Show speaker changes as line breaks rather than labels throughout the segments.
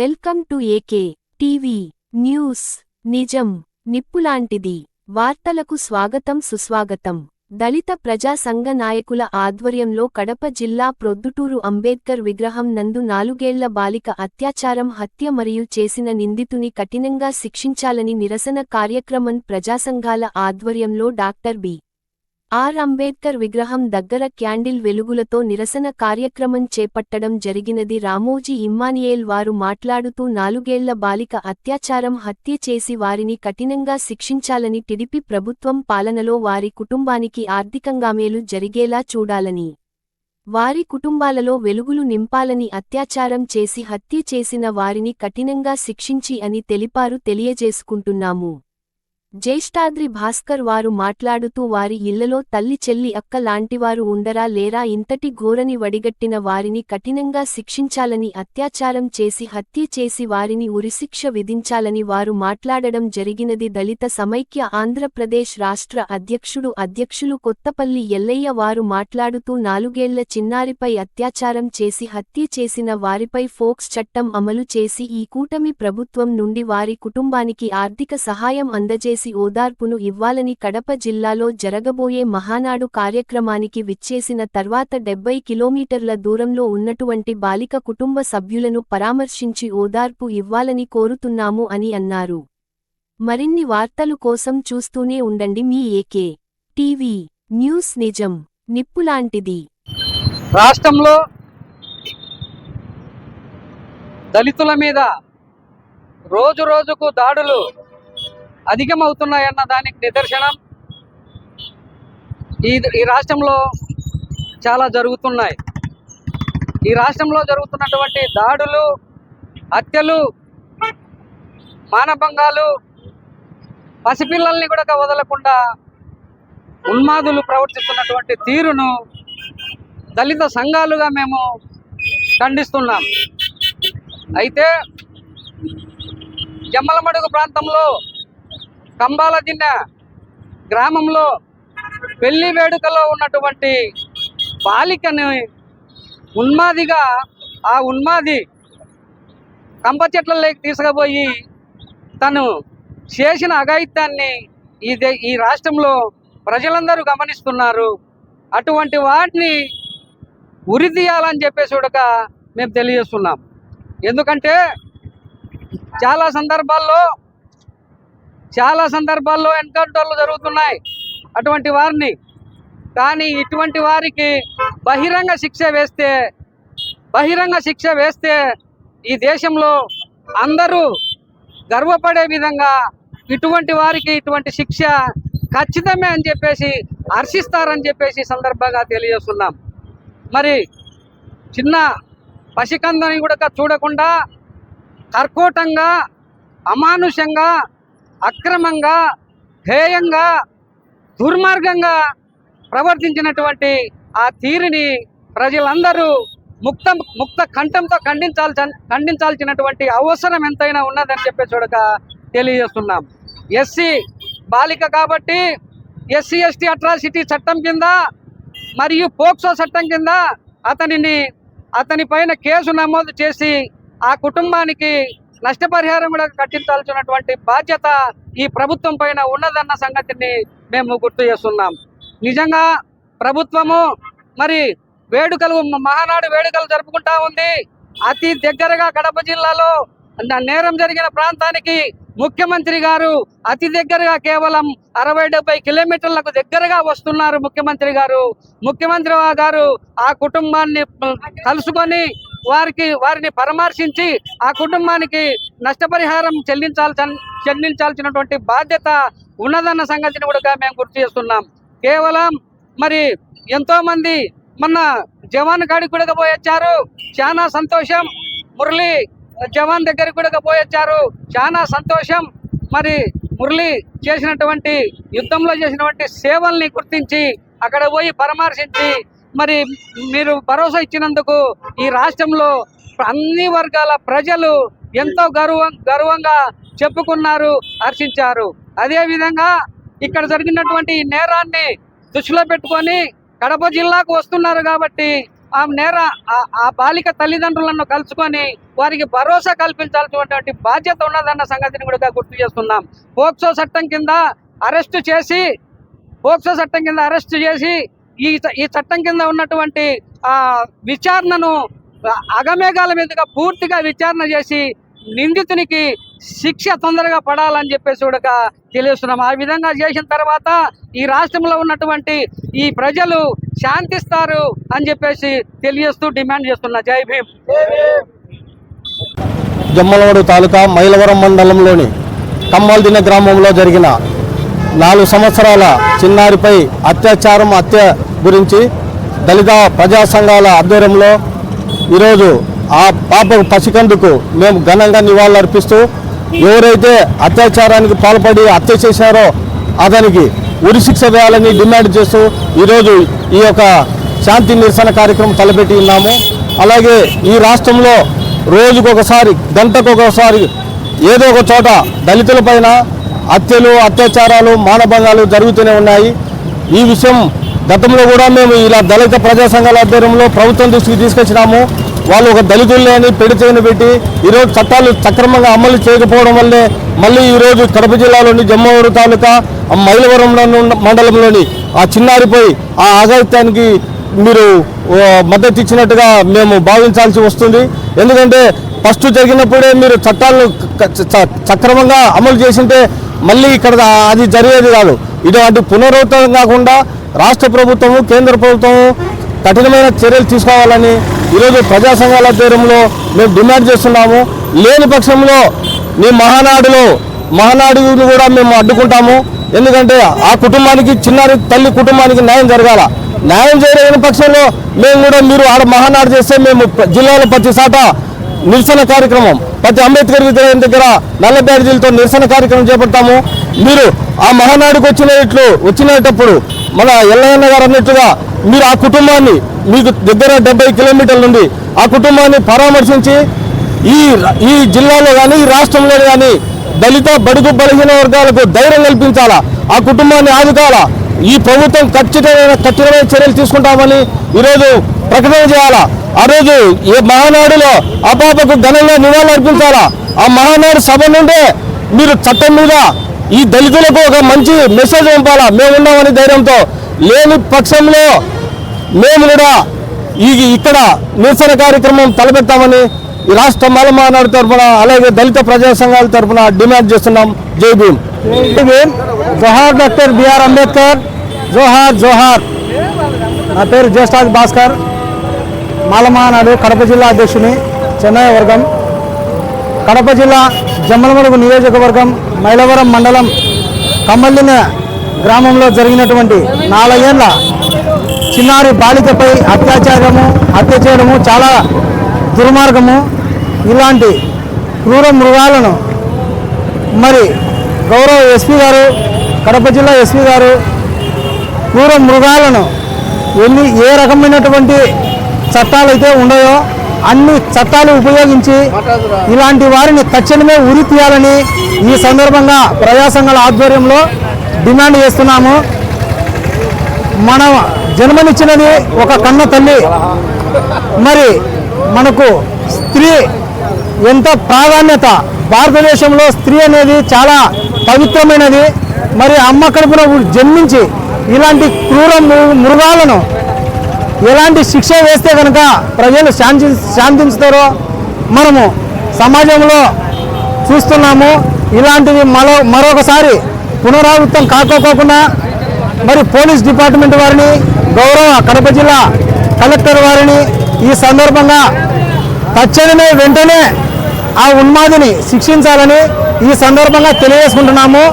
Welcome to AK TV news. నిజం నిప్పులాంటిది. వార్తలకు స్వాగతం సుస్వాగతం. దళిత ప్రజా సంఘ నాయకుల ఆధ్వర్యంలో కడప జిల్లా ప్రొద్దుటూరు అంబేద్కర్ విగ్రహం నందు నాలుగేళ్ళ బాలిక అత్యాచారం హత్య మరియు చేసిన నిందితుని కఠినంగా శిక్షించాలని నిరసన కార్యక్రమం ప్రజాసంఘాల ఆధ్వర్యంలో డాక్టర్ బి. ఆర్. అంబేద్కర్ విగ్రహం దగ్గర క్యాండిల్ వెలుగులతో నిరసన కార్యక్రమం చేపట్టడం జరిగినది రామోజీ ఇమ్మానియేల్ వారు మాట్లాడుతూ నాలుగేళ్ళ బాలిక అత్యాచారం హత్య చేసి వారిని కఠినంగా శిక్షించాలని టిడిపి ప్రభుత్వం పాలనలో వారి కుటుంబానికి ఆర్థికంగా మేలు జరిగేలా చూడాలని. వారి కుటుంబాలలో వెలుగులు నింపాలని అత్యాచారం చేసి హత్య చేసిన వారిని కఠినంగా శిక్షించి అని తెలిపారు తెలియజేసుకుంటున్నాము. జ్యేష్ఠాద్రి భాస్కర్ వారు మాట్లాడుతూ వారి ఇళ్ళలో తల్లి చెల్లి అక్క లాంటివారు ఉండరా లేరా ఇంతటి ఘోరని వడిగట్టిన వారిని కఠినంగా శిక్షించాలని అత్యాచారం చేసి హత్య చేసి వారిని ఉరిశిక్ష విధించాలని వారు మాట్లాడడం జరిగినది దళిత సమైక్య ఆంధ్రప్రదేశ్ రాష్ట్ర అధ్యక్షుడు అధ్యక్షులు కొత్తపల్లి ఎల్లయ్య వారు మాట్లాడుతూ నాలుగేళ్ళ చిన్నారిపై అత్యాచారం చేసి హత్య చేసిన వారిపై ఫోక్స్ చట్టం అమలు చేసి ఈ కూటమి ప్రభుత్వం నుండి వారి కుటుంబానికి ఆర్థిక సహాయం అందజేసి ఓదార్పును ఇవ్వాలని కడప జిల్లాలో జరగబోయే మహానాడు కార్యక్రమానికి విచ్చేసిన తర్వాత డెబ్బై కిలోమీటర్ల దూరంలో ఉన్నటువంటి బాలిక కుటుంబ సభ్యులను పరామర్శించి ఓదార్పు ఇవ్వాలని కోరుతున్నాము అని అన్నారు. మరిన్ని వార్తలు కోసం చూస్తూనే ఉండండి మీ ఏకే టీవీ న్యూస్ నిజం నిప్పులాంటిది.
రాష్ట్రంలో దళితుల మీద రోజు రోజుకు దాడులు అధికమవుతున్నాయన్న దానికి నిదర్శనం ఈ ఈ రాష్ట్రంలో చాలా జరుగుతున్నాయి. ఈ రాష్ట్రంలో జరుగుతున్నటువంటి దాడులు హత్యలు మానభంగాలు పసిపిల్లల్ని కూడా వదలకుండా ఉన్మాదులు ప్రవర్తిస్తున్నటువంటి తీరును దళిత సంఘాలుగా మేము ఖండిస్తున్నాం. అయితే జమ్మలమడుగు ప్రాంతంలో కంబాల దిన్న గ్రామంలో పెళ్ళి వేడుకలో ఉన్నటువంటి బాలికని ఉన్మాదిగా ఆ ఉన్మాది కంప చెట్లలోకి తీసుకుపోయి తను చేసిన అఘాయిత్యాన్ని ఈ ఈ రాష్ట్రంలో ప్రజలందరూ గమనిస్తున్నారు. అటువంటి వాటిని ఉరి తీయాలని చెప్పేసి కూడా మేము తెలియజేస్తున్నాం. ఎందుకంటే చాలా సందర్భాల్లో చాలా సందర్భాల్లో ఎన్కౌంటర్లు జరుగుతున్నాయి అటువంటి వారిని. కానీ ఇటువంటి వారికి బహిరంగ శిక్ష వేస్తే బహిరంగ శిక్ష వేస్తే ఈ దేశంలో అందరూ గర్వపడే విధంగా ఇటువంటి వారికి ఇటువంటి శిక్ష ఖచ్చితమే అని చెప్పేసి హర్షిస్తారని చెప్పేసి సందర్భంగా తెలియజేస్తున్నాం. మరి చిన్న పసికందని కూడా చూడకుండా కర్కోటంగా అమానుషంగా అక్రమంగా హేయంగా దుర్మార్గంగా ప్రవర్తించినటువంటి ఆ తీరుని ప్రజలందరూ ముక్త ముక్త కంఠంతో ఖండించాల్సి ఖండించాల్సినటువంటి అవసరం ఎంతైనా ఉన్నదని చెప్పి చూడక తెలియజేస్తున్నాం. ఎస్సీ బాలిక కాబట్టి ఎస్సీ ఎస్టీ అట్రాసిటీ చట్టం కింద మరియు పోక్సో చట్టం కింద అతనిని అతని పైన కేసు నమోదు చేసి ఆ కుటుంబానికి నష్టపరిహారం కూడా కట్టించాల్సినటువంటి బాధ్యత ఈ ప్రభుత్వం పైన ఉన్నదన్న సంగతిని మేము గుర్తు చేస్తున్నాం. నిజంగా ప్రభుత్వము మరి వేడుకలు మహానాడు వేడుకలు జరుపుకుంటా ఉంది. అతి దగ్గరగా కడప జిల్లాలో నేరం జరిగిన ప్రాంతానికి ముఖ్యమంత్రి గారు అతి దగ్గరగా కేవలం అరవై డెబ్బై కిలోమీటర్లకు దగ్గరగా వస్తున్నారు ముఖ్యమంత్రి గారు. ముఖ్యమంత్రి గారు ఆ కుటుంబాన్ని కలుసుకొని వారికి వారిని పరామర్శించి ఆ కుటుంబానికి నష్టపరిహారం చెల్లించాల్సిన చెల్లించాల్సినటువంటి బాధ్యత ఉన్నదన్న సంగతిని కూడా మేము గుర్తు చేస్తున్నాం. కేవలం మరి ఎంతోమంది మొన్న జవాన్ కాడికి కూడా పోయొచ్చారు చాలా సంతోషం. మురళి జవాన్ దగ్గరికి కూడా పోయొచ్చారు చాలా సంతోషం. మరి మురళి చేసినటువంటి యుద్ధంలో చేసినటువంటి సేవల్ని గుర్తించి అక్కడ పోయి పరామర్శించి మరి మీరు భరోసా ఇచ్చినందుకు ఈ రాష్ట్రంలో అన్ని వర్గాల ప్రజలు ఎంతో గర్వం గర్వంగా చెప్పుకున్నారు హర్షించారు. అదేవిధంగా ఇక్కడ జరిగినటువంటి ఈ నేరాన్ని దృష్టిలో పెట్టుకొని కడప జిల్లాకు వస్తున్నారు కాబట్టి ఆ నేర ఆ- ఆ బాలిక తల్లిదండ్రులను కలుసుకొని వారికి భరోసా కల్పించాల్సినటువంటి బాధ్యత ఉన్నదన్న సంగతిని కూడా గుర్తు చేస్తున్నాం. పోక్సో చట్టం కింద అరెస్ట్ చేసి పోక్సో చట్టం కింద అరెస్ట్ చేసి ఈ ఈ చట్టం కింద ఉన్నటువంటి ఆ విచారణను అగమేఘాల మీదుగా పూర్తిగా విచారణ చేసి నిందితునికి శిక్ష తొందరగా పడాలని చెప్పేసి కూడా తెలియస్తున్నాం ఆ విధంగా చేసిన తర్వాత ఈ రాష్ట్రంలో ఉన్నటువంటి ఈ ప్రజలు శాంతిస్తారు అని చెప్పేసి తెలియస్తూ డిమాండ్ చేస్తున్నా. జై భీమ్.
జమ్మలవాడు తాలూకా మైలవరం మండలంలోని కమ్మల్దిన గ్రామంలో జరిగిన నాలుగు సంవత్సరాల చిన్నారిపై అత్యాచారం హత్య గురించి దళిత ప్రజా సంఘాల ఆధ్వర్యంలో ఈరోజు ఆ పాపకు పసికందుకు మేము ఘనంగా నివాళులర్పిస్తూ ఎవరైతే అత్యాచారానికి పాల్పడి హత్య చేశారో అతనికి ఉరిశిక్ష వేయాలని డిమాండ్ చేస్తూ ఈరోజు ఈ యొక్క శాంతి నిరసన కార్యక్రమం తలపెట్టి ఉన్నాము. అలాగే ఈ రాష్ట్రంలో రోజుకొకసారి గంటకొకసారి ఏదో ఒక చోట దళితుల పైన హత్యలు అత్యాచారాలు మానభంగాలు జరుగుతూనే ఉన్నాయి. ఈ విషయం గతంలో కూడా మేము ఇలా దళిత ప్రజా సంఘాల ఆధ్వర్యంలో ప్రభుత్వం దృష్టికి తీసుకొచ్చినాము. వాళ్ళు ఒక దళితుల్ని అని పెడితేని పెట్టి ఈరోజు చట్టాలు సక్రమంగా అమలు చేయకపోవడం వల్లే మళ్ళీ ఈరోజు కడప జిల్లాలోని జమ్మవరం తాలూకా మైలవరం మండలంలోని ఆ చిన్నారిపై ఆ ఆఘాత్యానికి మీరు మద్దతు ఇచ్చినట్టుగా మేము భావించాల్సి వస్తుంది. ఎందుకంటే ఫస్ట్ జరిగినప్పుడే మీరు చట్టాలను సక్రమంగా అమలు చేసింటే మళ్ళీ ఇక్కడ అది జరిగేది కాదు. ఇటువంటి పునరుద్ధరణ కాకుండా రాష్ట్ర ప్రభుత్వము కేంద్ర ప్రభుత్వము కఠినమైన చర్యలు తీసుకోవాలని ఈరోజు ప్రజా సంఘాల ఆధ్వర్యంలో మేము డిమాండ్ చేస్తున్నాము. లేని పక్షంలో మీ మహానాడులో మహానాడుని కూడా మేము అడ్డుకుంటాము. ఎందుకంటే ఆ కుటుంబానికి చిన్నారి తల్లి కుటుంబానికి న్యాయం జరగాల. న్యాయం చేయలేని పక్షంలో మేము కూడా మీరు ఆడ మహానాడు చేస్తే మేము జిల్లాలో ప్రతి నిరసన కార్యక్రమం. ప్రతి అంబేద్కర్ విగ్రహం దగ్గర నల్ల బ్యాడ్జీలతో నిరసన కార్యక్రమం చేపడతాము. మీరు ఆ మహానాడుకు వచ్చినట్లు వచ్చినప్పుడు మన ఎల్లయ్యన్న గారు అన్నట్లుగా మీరు ఆ కుటుంబాన్ని మీకు దగ్గర డెబ్బై కిలోమీటర్ల నుండి ఆ కుటుంబాన్ని పరామర్శించి ఈ ఈ జిల్లాలో కానీ ఈ రాష్ట్రంలో కానీ దళిత బడుగు బలహీన వర్గాలకు ధైర్యం కల్పించాలా? ఆ కుటుంబాన్ని ఆదుకాలా? ఈ ప్రభుత్వం ఖచ్చితమైన కఠినమైన చర్యలు తీసుకుంటామని ఈరోజు ప్రకటన చేయాలా? ఆ రోజు ఈ మహానాడులో అపాపకు ఘనంగా నివాళులు అర్పించాలా? ఆ మహానాడు సభ నుండే మీరు చట్టం మీద ఈ దళితులకు ఒక మంచి మెసేజ్ పంపాలా? మేమున్నామని ధైర్యంతో. లేని పక్షంలో మేము కూడా ఈ ఇక్కడ నిరసన కార్యక్రమం తలపెట్టామని రాష్ట్ర రాష్ట్ర మలమానాడు తరఫున అలాగే దళిత ప్రజా సంఘాల తరఫున డిమాండ్ చేస్తున్నాం. జై భీమ్. జై భీమ్. జోహార్ డాక్టర్ బిఆర్ అంబేద్కర్. జోహార్ జోహార్. నా పేరు జ్యేష్ఠాజ్ భాస్కర్. మాలమానాడు కడప జిల్లా అధ్యక్షుని చెన్నై వర్గం. కడప జిల్లా జమ్మలమడుగు నియోజకవర్గం మైలవరం మండలం కమ్మల్లిన గ్రామంలో జరిగినటువంటి నాలుగేళ్ళ చిన్నారి బాలికపై అత్యాచారము హత్య చేయడము చాలా దుర్మార్గము. ఇలాంటి క్రూర మృగాలను మరి గౌరవ ఎస్పీ గారు కడప జిల్లా ఎస్పీ గారు క్రూర మృగాలను ఎన్ని ఏ రకమైనటువంటి చట్టాలు అయితే ఉన్నాయో అన్ని చట్టాలు ఉపయోగించి ఇలాంటి వారిని తక్షణమే ఉరి తీయాలని ఈ సందర్భంగా ప్రజాసంఘాల ఆధ్వర్యంలో డిమాండ్ చేస్తున్నాము. మన జన్మనిచ్చినది ఒక కన్న తల్లి. మరి మనకు స్త్రీ ఎంత ప్రాధాన్యత? భారతదేశంలో స్త్రీ అనేది చాలా పవిత్రమైనది. మరి అమ్మ కడుపున జన్మించి ఇలాంటి క్రూర మృగాలను ఎలాంటి శిక్ష వేస్తే కనుక ప్రజలు శాంతి శాంతించుతారో మనము సమాజంలో చూస్తున్నాము. ఇలాంటివి మరో మరొకసారి పునరావృతం కాకోకుండా మరి పోలీస్ డిపార్ట్మెంట్ వారిని గౌరవ కడప జిల్లా కలెక్టర్ వారిని ఈ సందర్భంగా తక్షణమే వెంటనే ఆ ఉన్మాదిని శిక్షించాలని ఈ సందర్భంగా తెలియజేసుకుంటున్నాము.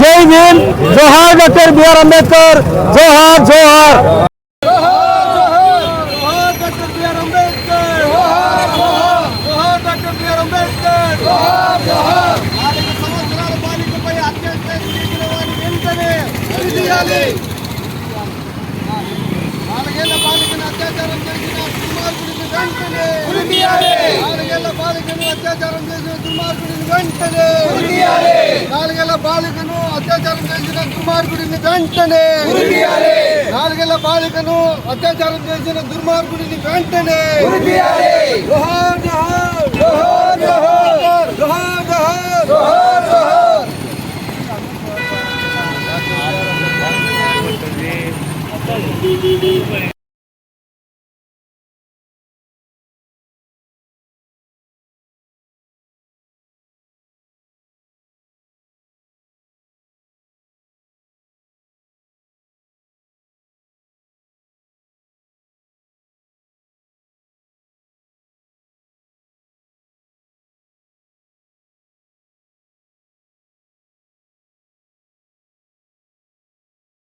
జై భీమ్ జోహార్ డాక్టర్ బిఆర్ అంబేద్కర్. జోహార్ జోహార్.
నాలుగేళ్ళ బాలికను అత్యాచారం చేసిన దుర్మార్గుడిని వెంటనే. నాలుగేళ్ళ బాలికను అత్యాచారం చేసిన దుర్మార్గుడిని వెంటనే. నాలుగేళ్ళ బాలికను అత్యాచారం చేసిన దుర్మార్గుడిని వెంటనే. నాలుగేళ్ళ బాలికను అత్యాచారం చేసిన దుర్మార్గుడిని వెంటనే.